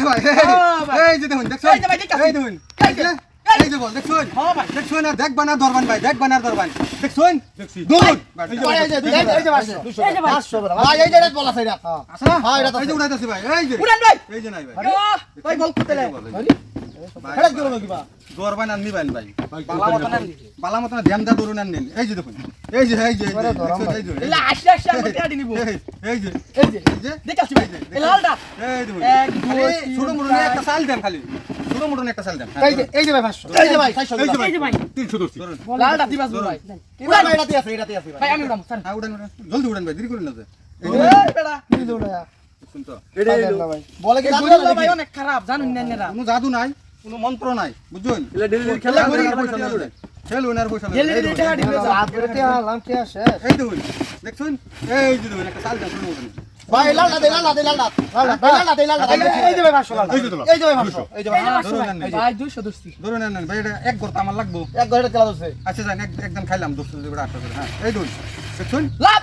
যে ভাই এই, হ্যাঁ, ভাই। এই যে দেখুন দেখছেন এই দেখুন এই যে, বল দেখছেন হ্যাঁ ভাই। দেখছেন আর দেখবান আর ধরবান ভাই দেখবান আর ধরবান দেখছেন দৌড় এই যে, এই যে, এই যে, এই যে পাঁচশো। এই যে ভাই। পাঁচশো বড়। ভাই, এই যে রেট বলা আছে না হ্যাঁ, এটা এই যে। উড়াইতাছি ভাই এই যে উড়ান ভাই এই যে নাই ভাই ভাই বল করতে লে। ভাই, এটা কি হলো কিবা? ধরবান আর নিবেন ভাই বালা মতন আর- বালা মতন ধ্যান দা ধরুন আর নিন এই যে দেখুন এই যে এই যে এই যে দেখছেন, এই যে, এই এলা যে, আসে আসে আমি টিয়া নিব এই, এই যে এই যে এই যে দেখাচ্ছি ভাই এই লালটা এই দেখুন এক, দুই, ছোট মোটো একটা সাল দেন খালি ছোট মোটো একটা সাল দেন এই যে, এই যে ভাই পাঁচশো। এই যে ভাই, চারশো এই যে দিলাম। এই যে ভাই তিনশো ধরছি লালটা দিবাস ভাই এবার ভাই, এটাতেই আছে, এটাতেই আছে ভাই। ভাই আমি উড়াম স্যার হ্যাঁ উড়ান উড়ান জলদি উড়ান ভাই দেরি করেন না এই শুন তো বলে কি ভাই অনেক খারাপ জানুন না এনারা কোনো জাদু নাই কোনো মন্ত্র নাই বুঝছেন খেলা করি পয়সা পয়সা। এই দেখুন, দেখুন এই যে দেখুন একটা সাল ভাই, দে, দে, দে। এই যে ভাই। এই যে। এই যে ভাই। এই যে ভাই। ভাই। 200 দোস্তি ধরুন নেন নেন ভাই এটা এক গর্ত আমার লাগবো এক ঘরে তেলা ধরছে। আচ্ছা যান এক একদম খাইলাম দোস্ত আটটা করে হ্যাঁ এই দেখুন দেখছেন লাভ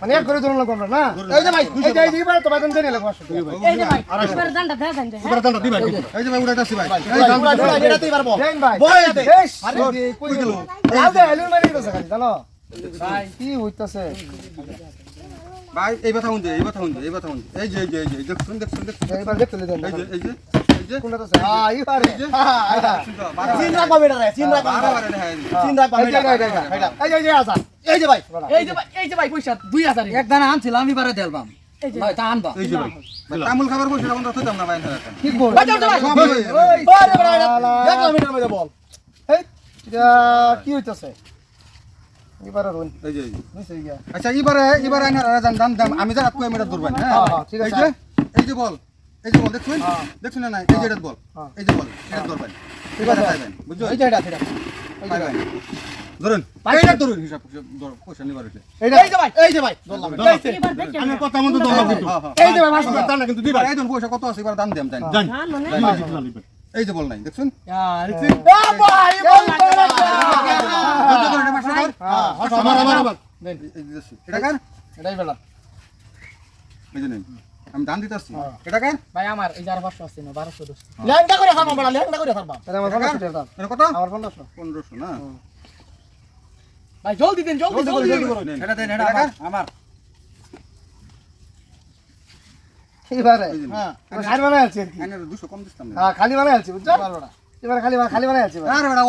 মানে এক করে ধরুন আমরা না এই যে ভাই, এই যে এই তো বাদন জানি লাগবো এই যে ভাই এবার দানটা দেয়া দেন যে এই যে ভাই উড়াইতাছি ভাই এই ঘুরাই, দাম ঘুরাই, ঘুরাই, পারব। দেন ভাই বয় এতে। আরে কই গেল লাল দে হেলুন মারি গেছে খালি জানো ভাই কি হইতাছে ভাই এই কথা শুনছে এই কথা শুনছে এই কথা শুনছে এই যে এই যে এই যে দেখুন দেখুন দেখুন এইবার দেখতে দেন এই যে এই যে কোনটা তো হ্যাঁ এই পারে হ্যাঁ, এটা। দেখুন তো, বারো চিন বারো রে, চিন রাখবা বারো বেটা। বারো দেখা যায়। চিন রাখবা এই যে বেটা। এই যে বেটা। এই যে এই যে আসা এই যে ভাই এই যে ভাই এই যে ভাই পয়সা 2000 এক দানা আনছিলাম আমি বারে দেলবাম এই যে ভাই তা আনবা এই যে ভাই ভাই, তামুল খাবার বসে আমরা থইতাম না ভাই ঠিক বল ভাই যাও যাও ভাই। সব হয়ে যাবে। ওই ওই রে বেটা, এটা দেখলাম বল। এই কি হইতাছে এবারে রুন এই যে এই যে। নিছে গিয়া আচ্ছা এবারে এবারে আইনার জান দাম দাম আমি যা মেরা হ্যাঁ হ্যাঁ, হ্যাঁ, ঠিক এই আছে। যে এই যে বল এই যে বল দেখছেন হ্যাঁ। দেখছেন না নাই এই যে এটা বল হ্যাঁ। এই যে বল এটা ধরবেন ঠিক এবারে পাইবেন বুঝছ এই যে এটা, এটা। ধরুন এইটা ধরুন হিসাব পয়সা নিবার হইছে এইটা এই যে ভাই এই যে ভাই, ধরলাম আমি কথা মতো কিন্তু হ্যাঁ হ্যাঁ এই যে ভাই পাঁচশো দাম কিন্তু দিবা এই ধরুন পয়সা কত আছে এবার দাম দেম জানি জান মানে এই যে বল নাই দেখছেন পাঁচশো? হ্যাঁ, আমার আমার আমার। এটা কার এটাই বেলা। এই যে আমি দাম দিতে আসছি এটা কার ভাই আমার এই যার 500 আছে না 1200 দোস্তি ল্যাংটা করে খাব বেটা, ল্যাংটা করে খাব। কত আমার পঞ্চাশশো পনেরোশো না ভাই জলদি দেন জলদি জলদি। এটা দেন এটা আমার। হ্যাঁ। খালি বানায় আছে আর কি। আইনের দুশো কম দিতাম না হ্যাঁ খালি বানাই আছি বুঝছ? এবার খালি খালি বানাই আছি আরে বেটা